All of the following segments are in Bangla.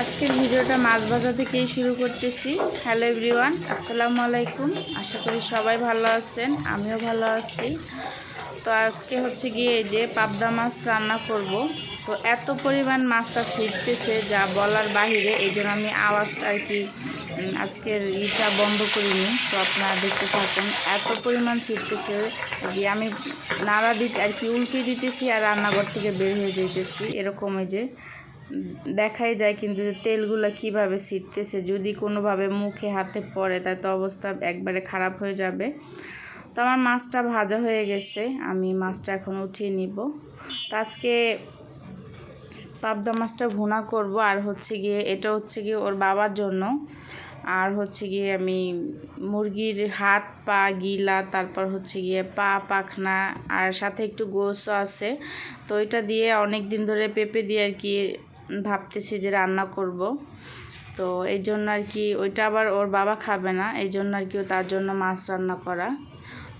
আজকের ভিডিওটা মাছ ভাজা থেকেই শুরু করতেছি। হ্যালো এভরিওয়ান আসসালামু আলাইকুম। আশা করি সবাই ভালো আছেন, আমিও ভালো আছি। তো আজকে হচ্ছে গিয়ে যে পাবদা মাছ রান্না করব। তো এত পরিমাণ মাছটা ছিটতেছে যা বলার বাহিরে, এই জন্য আমি আওয়াজটা আর কি আজকের ইটা বন্ধ করিনি। তো আপনারা দেখতে থাকুন, এত পরিমাণ ছিটতেছে যে আমি নাড়া দিতে, আর কি উল্টে দিতেছি আর রান্নাঘর থেকে বের হয়ে যেতেছি এরকম এই যে দেখাই যায় কিন্তু যে তেলগুলো কীভাবে ছিটতেছে, যদি কোনোভাবে মুখে, হাতে পড়ে তাই তো অবস্থা একবারে খারাপ হয়ে যাবে। তো আমার মাছটা ভাজা হয়ে গেছে, আমি মাছটা এখন উঠিয়ে নিব। তো আজকে পাবদা মাছটা ভুনা করব, আর হচ্ছে গিয়ে, এটা হচ্ছে গিয়ে ওর বাবার জন্য। আর হচ্ছে গিয়ে আমি মুরগির হাত, পা, গিলা, তারপর হচ্ছে গিয়ে পা, পাখনা, আর সাথে একটু গোসও আছে। তো এটা দিয়ে অনেক দিন ধরে পেঁপে দিয়ে আর কি ভাবতেছি যে রান্না করব। তো এই জন্য আর কি ওইটা আবার ওর বাবা খাবে না, এই জন্য আর কি তার জন্য মাছ রান্না করা।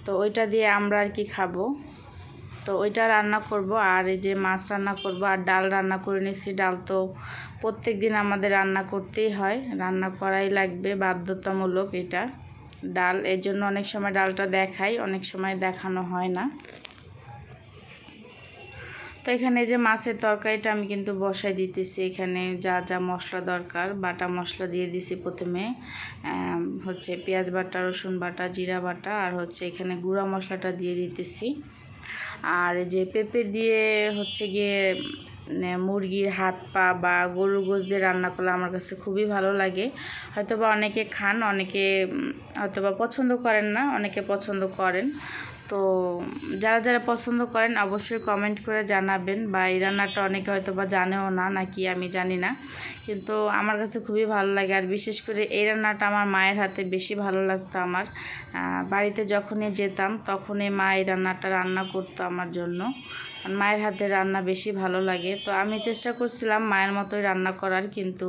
তো ওইটা দিয়ে আমরা আর কি খাব। তো ওইটা রান্না করব আর এই যে মাছ রান্না করব আর ডাল রান্না করে নিচ্ছি ডাল তো প্রত্যেক দিন আমাদের রান্না করতেই হয়, রান্না করাই লাগবে, বাধ্যতামূলক এটা। ডাল এর জন্য অনেক সময় ডালটা দেখাই, অনেক সময় দেখানো হয় না। তো এখানে যে মাছের তরকারিটা আমি কিন্তু বসাই দিতেছি। এখানে যা যা মশলা দরকার, বাটা মশলা দিয়ে দিছি প্রথমে। হচ্ছে পেঁয়াজ বাটা, রসুন বাটা, জিরা বাটা, আর হচ্ছে এখানে গুঁড়া মশলাটা দিয়ে দিতেছি। আর যে পেঁপে দিয়ে হচ্ছে গিয়ে মুরগির হাত পা বা গরুর গোশ দিয়ে রান্না করলে আমার কাছে খুবই ভালো লাগে। হয়তোবা অনেকে খান, অনেকে হয়তোবা পছন্দ করেন না, অনেকে পছন্দ করেন। তো যারা যারা পছন্দ করেন অবশ্যই কমেন্ট করে জানাবেন বা এই রান্নাটা অনেকে হয়তো বা জানেও না, নাকি আমি জানি না। কিন্তু আমার কাছে খুবই ভালো লাগে আর বিশেষ করে এই রান্নাটা আমার মায়ের হাতে বেশি ভালো লাগতো আমার। বাড়িতে যখনই যেতাম তখনই মা এই রান্নাটা রান্না করতো আমার জন্য। মায়ের হাতে রান্না বেশি ভালো লাগে। তো আমি চেষ্টা করছিলাম মায়ের মতোই রান্না করার, কিন্তু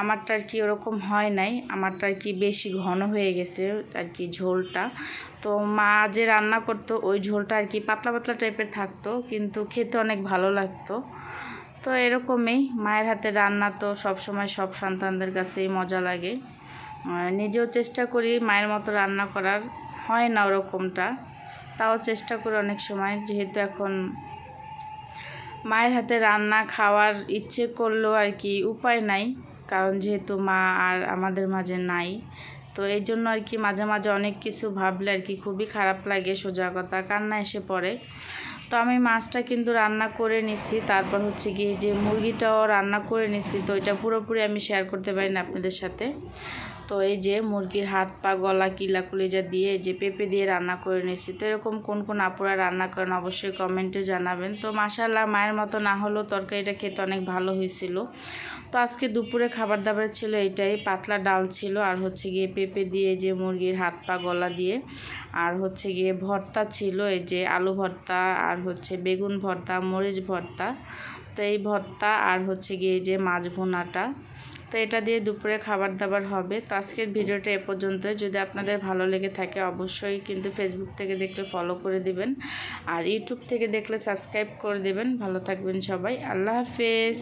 আমারটা আর কি ওরকম হয় নাই। আমারটা আর কি বেশি ঘন হয়ে গেছে আর কি ঝোলটা। তো মা যে রান্না করতো, ওই ঝোলটা আর কি পাতলা পাতলা টাইপের থাকতো, কিন্তু খেতে অনেক ভালো লাগতো। তো এরকমই মায়ের হাতে রান্না তো সব সময় সব সন্তানদের কাছেই মজা লাগে। নিজেও চেষ্টা করি মায়ের মতো রান্না করার। হয় না ওরকমটা। তাও চেষ্টা করি অনেক সময়। যেহেতু এখন মায়ের হাতে রান্না খাওয়ার ইচ্ছে করলেও আর কি উপায় নাই, কারণ যেহেতু মা আর আমাদের মাঝে নাই। তো এই জন্য আর কি মাঝে মাঝে অনেক কিছু ভাবলে আর কি খুবই খারাপ লাগে সোজা কথা, কান্না এসে পড়ে। তো আমি মাছটা কিন্তু রান্না করে নিছি, তারপর হচ্ছে গিয়ে যে মুরগিটাও রান্না করে নিছি, তো এটা পুরোপুরি আমি শেয়ার করতে পারি না আপনাদের সাথে। তো এই যে মুরগির হাত পা, গলা, কিলা, কুলিজা দিয়ে যে পেঁপে দিয়ে রান্না করে নিয়েছি। তো এরকম কোন কোন আপুরা রান্না করেন অবশ্যই কমেন্টে জানাবেন। তো মাসাল্লাহ মায়ের মতো না হলেও তরকারিটা খেতে অনেক ভালো হয়েছিল। তো আজকে দুপুরে খাবার দাবার ছিল এটাই পাতলা ডাল ছিল আর হচ্ছে গিয়ে পেঁপে দিয়ে যে মুরগির হাত পা, গলা দিয়ে। আর হচ্ছে গিয়ে ভর্তা ছিল এই যে আলু ভর্তা আর হচ্ছে বেগুন ভর্তা, মরিচ ভর্তা। তো এই ভর্তা আর হচ্ছে গিয়ে যে মাছ ভুনাটা। তো এটা দিয়ে দুপুরে খাবার দাবার হবে। তো আজকের ভিডিওটা এ পর্যন্তই। যদি আপনাদের ভালো লেগে থাকে, অবশ্যই কিন্তু ফেসবুক থেকে দেখলে ফলো করে দিবেন। আর ইউটিউব থেকে দেখলে সাবস্ক্রাইব করে দেবেন। ভালো থাকবেন সবাই। আল্লাহ হাফেজ।